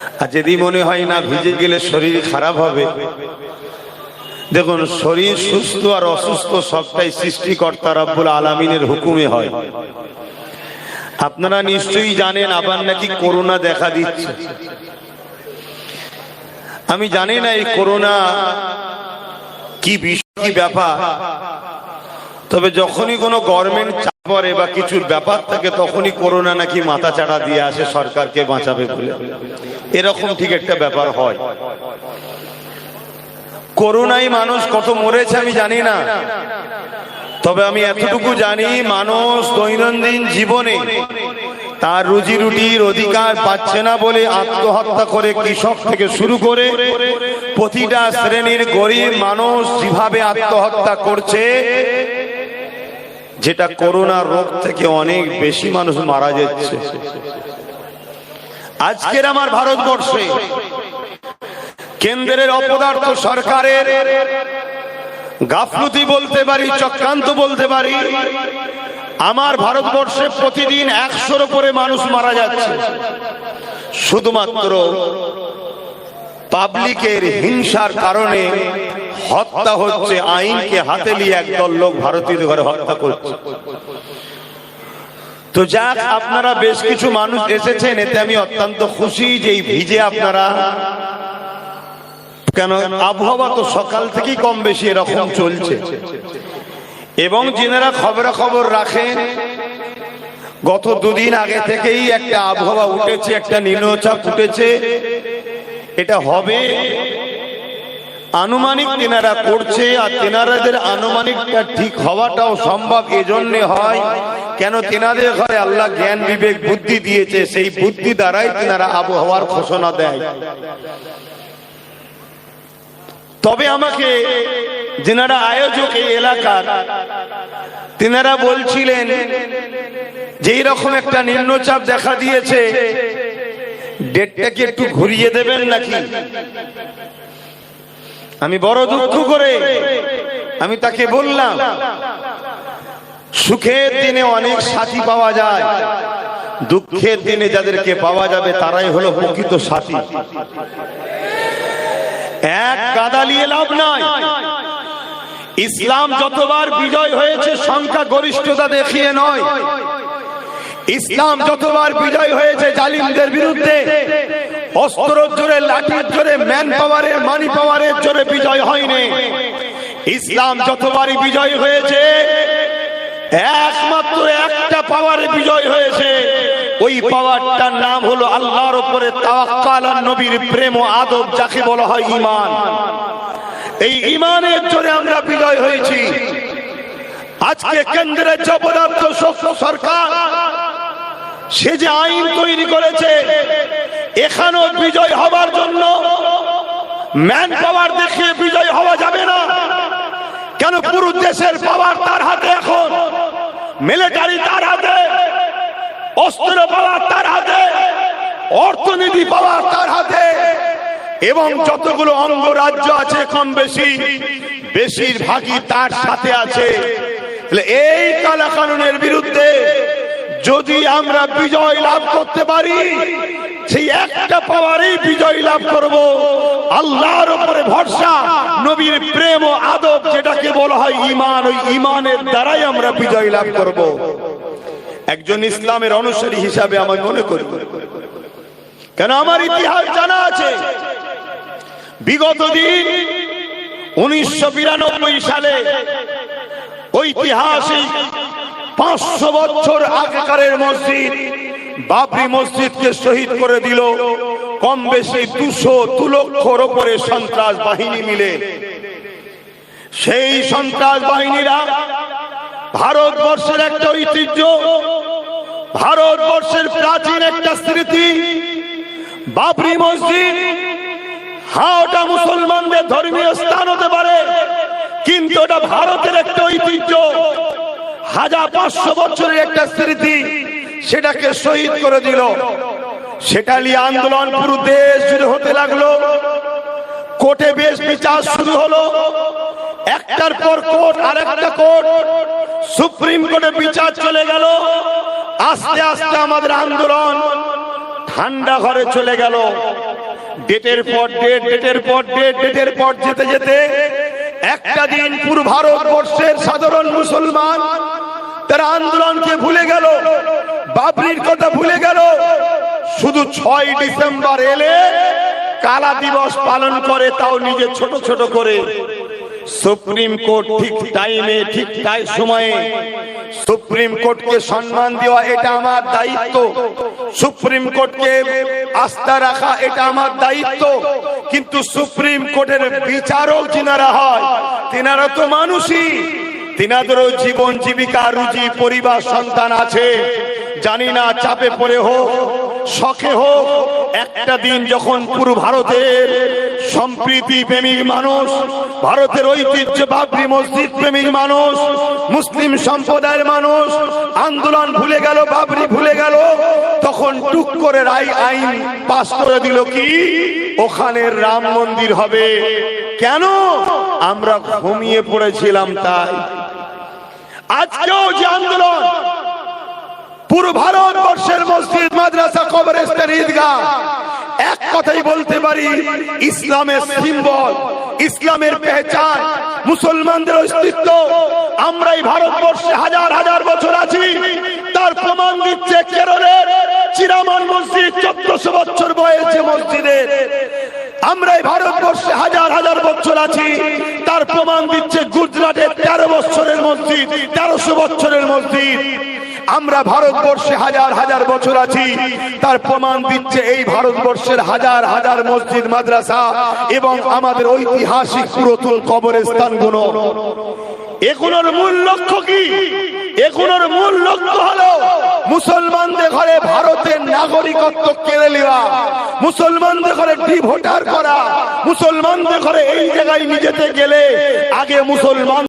আর যদি মনে হয় না ভিজে গেলে শরীর খারাপ হবে, দেখুন, শরীর সুস্থ আর অসুস্থ সবটাই সৃষ্টিকর্তা রব্বুল আলমিনের হুকুমে হয়। আপনারা নিশ্চয়ই জানেন, আবার নাকি করোনা দেখা দিচ্ছে। আমি জানি না এই করোনা কি বিষয়, কি ব্যাপার। তবে যখনই কোনো গভর্নমেন্ট পড়ে বা কিছুর ব্যাপার থাকে তখনই করোনা নাকি মাথা চাড়া দিয়ে আসে, সরকারকে বাঁচাবে বলে। এরকম ঠিক একটা ব্যাপার হয়। করোনায় মানুষ কত মরেছে আমি জানি না। তবে আমি এতটুকু জানি, মানুষ দৈনন্দিন জীবনে তার রুজি রুটির অধিকার পাচ্ছে না বলে আত্মহত্যা করে কৃষক থেকে শুরু করে প্রতিটা শ্রেণির গরিব মানুষ যেভাবে আত্মহত্যা করছে যেটা করোনা রোগ থেকে অনেক বেশি মানুষ মারা যাচ্ছে। আজকের আমার ভারতবর্ষে কেন্দ্রের অপদার্থ সরকারের গাফলুতি বলতে পারি চক্রান্ত বলতে পারি আমার ভারতবর্ষে প্রতিদিন একশোর উপরে মানুষ মারা যাচ্ছে। শুধুমাত্র পাবলিকের হিংসার কারণে হত্যা হচ্ছে আইনকে হাতে নিয়ে একদল লোক ভারতীয় ঘরে হত্যা করছে। তো যাক আপনারা বেশ কিছু মানুষ এসেছেন এতে আমি অত্যন্ত খুশি যে এই ভিজে আপনারা কেন আবহাওয়া তো সকাল থেকেই কম বেশি এরকম চলছে। এবং যিনারা খবরা খবর রাখেন গত দুদিন আগে থেকেই একটা আবহাওয়া উঠেছে একটা নিম্নচাপ উঠেছে। এটা হবে আনুমানিক তেনারা করছে আর তেনারাদের আনুমানিকটা ঠিক হওয়াটাও সম্ভব এজন্যে হয়। কেন তেনাদের ঘরে আল্লাহ জ্ঞান, বিবেক, বুদ্ধি দিয়েছে, সেই বুদ্ধি দ্বারাই তেনারা আবহাওয়ার ঘোষণা দেয়। তবে আমাকে যেনারা আয়োজক এই এলাকার, তেনারা বলছিলেন যে রকম একটা নিম্নচাপ দেখা দিয়েছে। ডেটটাকে একটু ঘুরিয়ে দেবেন নাকি? আমি বড় দুঃখ করে আমি তাকে বললাম, সুখের দিনে অনেক সাথী পাওয়া যায়। দুঃখের দিনে যাদেরকে পাওয়া যাবে তারাই হলো প্রকৃত সাথী। এক গাদা নিয়ে লাভ নাই। ইসলাম যতবার বিজয় হয়েছে, সংখ্যা গরিষ্ঠতা দেখিয়ে নয়। ইসলাম যতবার বিজয় হয়েছে, জালিমদের বিরুদ্ধে অস্ত্র জোরে লাঠির জোরে ম্যান পাওয়ারের মানি পাওয়ারের জোরে বিজয় হয়নি। ইসলাম যতবারই বিজয় হয়েছে, একমাত্র একটা পাওয়ারে বিজয় হয়েছে। ওই পাওয়ারটার নাম হলো আল্লাহর উপরে তাওয়াক্কাল আর নবীর প্রেম ও আদব, যাকে বলা হয় ঈমান। এই ঈমানের জোরে আমরা বিজয় হয়েছি। আজকে কেন্দ্রের জবরদস্ত সরকার সে যে আইন তৈরি করেছে, এখানেও বিজয় হবার জন্য ম্যান পাওয়ার দেখিয়ে বিজয় হওয়া যাবে না। কেন পুরো দেশের পাওয়ার তার হাতে এখন? মিলিটারি তার হাতে, অস্ত্র পাওয়ার তার হাতে, অর্থনীতি পাওয়ার তার হাতে, এবং যতগুলো অঙ্গরাজ্য আছে কম বেশি, বেশিরভাগই তার সাথে আছে। এই কালা কানুনের বিরুদ্ধে যদি আমরা বিজয় লাভ করতে পারি, সেই একটা পাওয়ারই বিজয় লাভ করব। আল্লাহর উপরে ভরসা, নবীর প্রেম ও আদব যেটাকে বলা হয় ইমান ওই ইমানের দ্বারাই আমরা বিজয় লাভ করব। একজন ইসলামের অনুসারী হিসাবে আমি মনে করি কেন আমার ইতিহাস জানা আছে? বিগত দিন উনিশশো বিরানব্বই সালে ঐতিহাসিক পাঁচশো বছর আগেকারের মসজিদ বাবরি মসজিদকে শহীদ করে দিল। কম বেশি দুশো দু লক্ষর ওপরে সন্ত্রাস বাহিনী মিলে। সেই সন্ত্রাস বাহিনীরা ভারতবর্ষের একটা ঐতিহ্য, ভারতবর্ষের প্রাচীন একটা স্মৃতি। বাবরি মসজিদ হ্যাঁ ওটা মুসলমানদের ধর্মীয় স্থান হতে পারে, কিন্তু ওটা ভারতের একটা ঐতিহ্য। হাজার পাঁচশো বছরের একটা স্মৃতি সেটাকে শহীদ করে দিল। সেটা নিয়ে আন্দোলন পুরো দেশ জুড়ে হতে লাগল। কোর্টে বেশ বিচার শুরু হলো। একটার পর কোর্ট, আরেকটা কোর্ট। সুপ্রিম কোর্টে বিচার চলে গেল। আস্তে আস্তে আমাদের আন্দোলন ঠান্ডা ঘরে চলে গেল। ডেটের পর ডেট, ডেটের পর ডেট, ডেটের পর যেতে যেতে একটা দিন পুরো ভারতবর্ষের সাধারণ মুসলমান তারা আন্দোলনকে ভুলে গেল, বাবরির কথা ভুলে গেল। শুধু ছয় ডিসেম্বর এলে কালা দিবস পালন করে, তাও নিজে ছোট ছোট করে। সুপ্রিম কোর্ট ঠিক টাইমে ঠিক টাই সময়ে সুপ্রিম কোর্টকে সম্মান দেওয়া, এটা আমার দায়িত্ব। সুপ্রিম কোর্টকে আস্থা রাখা, এটা আমার দায়িত্ব। কিন্তু সুপ্রিম কোর্টের বিচারক যিনারা হয়, তিনারা তো মানুষই। তিনাদেরও জীবন জীবিকা, রুজি, পরিবার, সন্তান আছে। জানি না চাপে পড়ে হোক, শখে হোক, একটা দিন যখন পুরো ভারতের সম্প্রীতি প্রেমিক মানুষ, ভারতের ঐতিহ্য বাবরি মসজিদ প্রেমিক মানুষ, মুসলিম সম্প্রদায়ের মানুষ, আন্দোলন ভুলে গেল, বাবরি ভুলে গেল, তখন টুক করে রায় আইন পাশ করে দিল কি? ওখানে রাম মন্দির হবে। কেন? আমরা ঘুমিয়ে পড়েছিলাম তাই। আজকেও যে আন্দোলন, পুরো ভারতবর্ষের মসজিদ, মাদ্রাসা, কবরস্থান, ঈদগাহ, এক কথাই বলতে পারি, ইসলামের সিম্বল, ইসলামের পেহচান, মুসলমানদের অস্তিত্ব, আমরাই ভারতবর্ষে হাজার হাজার বছর আছি, তার প্রমাণ দিচ্ছে কেরলের চিরামান মসজিদ, চোদ্দশো বছর বয়সে মসজিদের আমরাই ভারতবর্ষে হাজার হাজার বছর আছি। তার প্রমাণ দিচ্ছে গুজরাটের তেরো বছরের মসজিদ, তেরোশো বছরের মসজিদ। আমরা ভারতবর্ষে হাজার হাজার বছর আছি। তার প্রমাণ দিচ্ছে এই ভারতবর্ষের হাজার হাজার মসজিদ, মাদ্রাসা এবং আমাদের ঐতিহাসিক পুরাতন কবরস্থানগুলো। এগুলোর মূল লক্ষ্য কি? এগুলোর মূল লক্ষ্য মুসলমানদের ঘরে ভারতের নাগরিকত্ব কেড়ে নেওয়া, মুসলমানদের ঘরে ডি ভোটার করা, মুসলমানদের ঘরে এই জায়গায় নিজেতে গেলে আগে মুসলমান